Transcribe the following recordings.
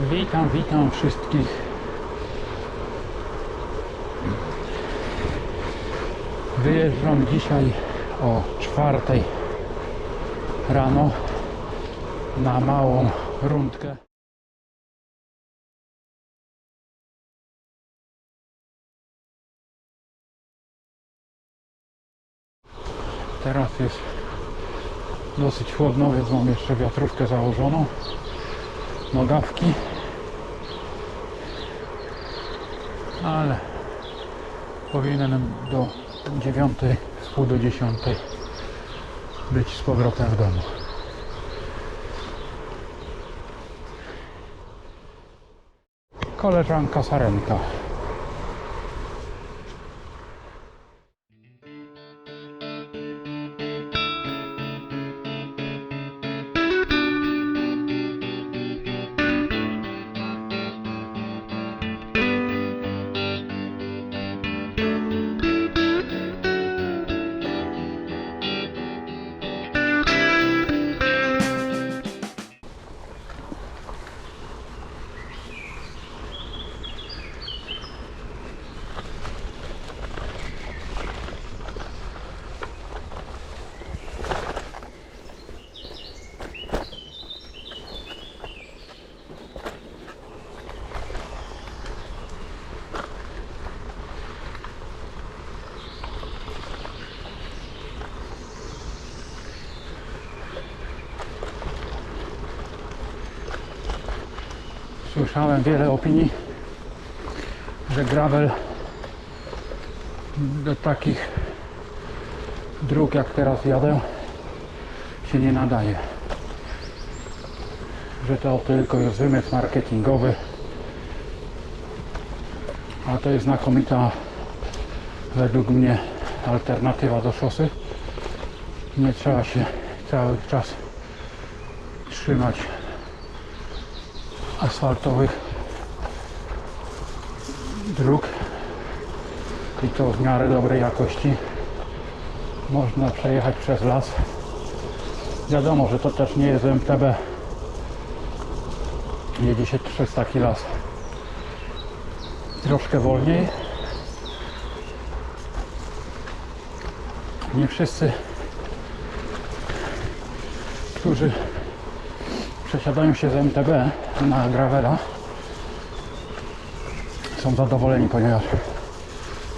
Witam, witam wszystkich. Wyjeżdżam dzisiaj o czwartej rano na małą rundkę. Teraz jest dosyć chłodno, więc mam jeszcze wiatrówkę założoną. Nogawki. Ale powinienem do dziewiątej, z pół do dziesiątej być z powrotem w domu. Koleżanka Sarenka. Słyszałem wiele opinii, że gravel do takich dróg jak teraz jadę się nie nadaje. Że to tylko jest wymysł marketingowy. A to jest znakomita według mnie alternatywa do szosy. Nie trzeba się cały czas trzymać asfaltowych dróg. I to w miarę dobrej jakości. Można przejechać przez las. Wiadomo, że to też nie jest MTB jedzie się przez taki las. Troszkę wolniej. Nie wszyscy którzy przesiadają się z MTB na gravela są zadowoleni, ponieważ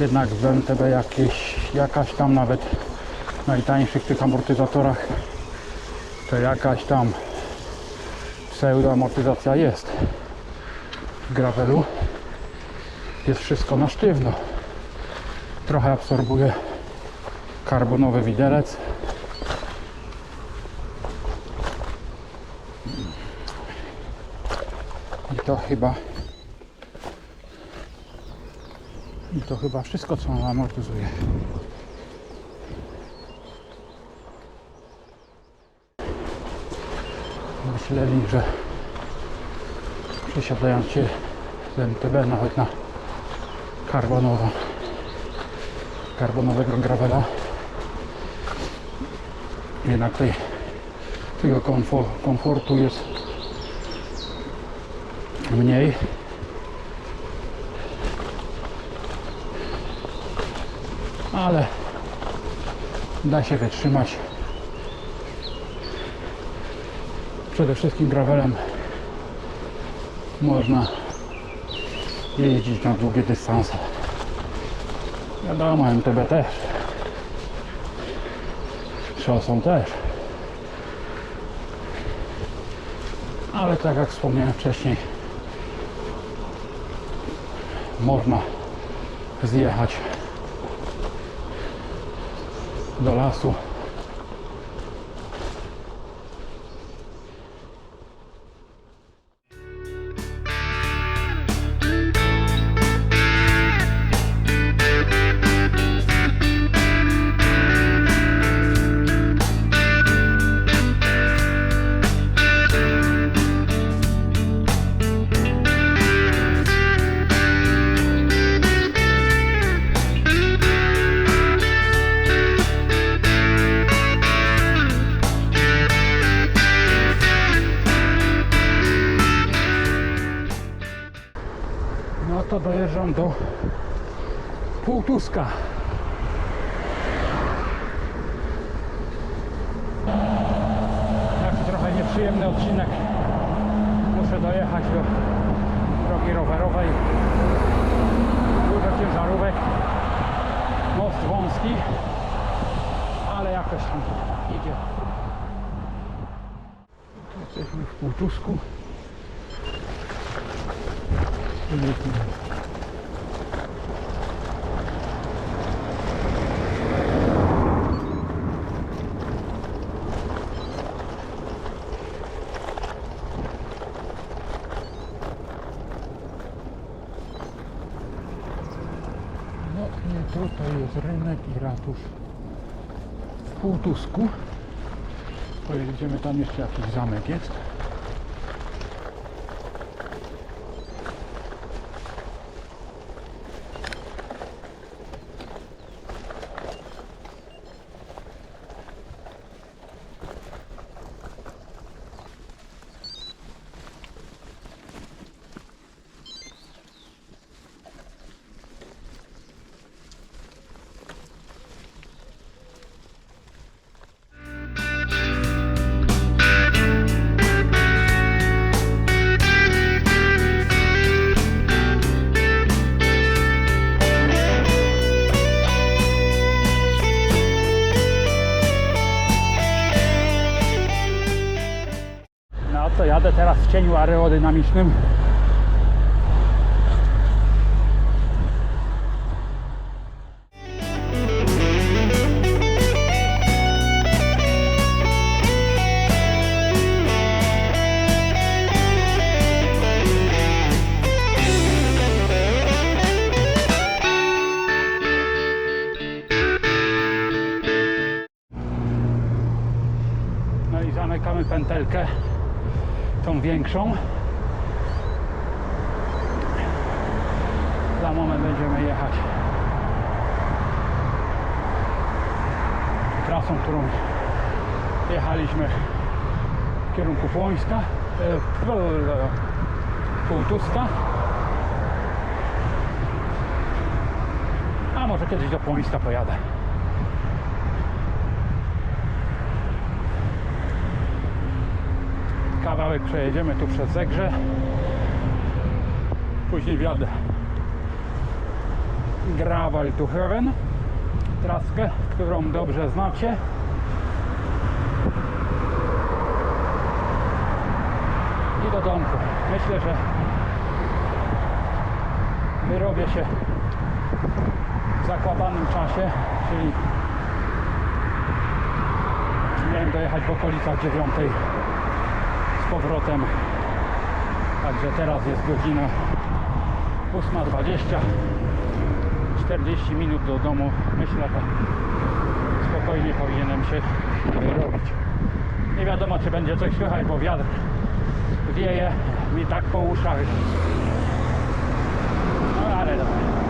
jednak w MTB jakieś, jakaś tam nawet najtańszych tych amortyzatorach to jakaś tam pseudo amortyzacja jest w gravelu jest wszystko na sztywno. Trochę absorbuje karbonowy widelec to chyba i to chyba wszystko co on amortyzuje. Myśleli, że przesiadając się z MTB nawet na karbonową karbonowego gravela jednak tej, tego komfor, komfortu jest mniej. Ale da się wytrzymać. Przede wszystkim gravelem można jeździć na długie dystanse. Wiadomo, MTB też. Szosą też. Ale tak jak wspomniałem wcześniej, można zjechać do lasu. Dojeżdżam do Półtuska. Taki trochę nieprzyjemny odcinek. Muszę dojechać do drogi rowerowej. Dużo ciężarówek. Most wąski, ale jakoś tam idzie. Jesteśmy w Półtusku. Pięknie. No tutaj jest rynek i ratusz w Półtusku. Pojedziemy tam jeszcze jakiś zamek jest. Jadę teraz w cieniu aerodynamicznym. No i zamykamy pętelkę, tą większą. Za moment będziemy jechać trasą, którą jechaliśmy w kierunku Płońska, e, Półtuska. A może kiedyś do Płońska pojadę. Kawałek przejedziemy tu przez Zegrze. Później wjadę Gravel to Heaven. Traskę, którą dobrze znacie. I do domku. Myślę, że wyrobię się w zakładanym czasie, czyli miałem dojechać w okolicach dziewiątej z powrotem. Także teraz jest godzina 8.20. 40 minut do domu. Myślę, że spokojnie powinienem się wyrobić. Nie wiadomo, czy będzie coś słychać, bo wiatr wieje mi tak po uszach. No ale dobra.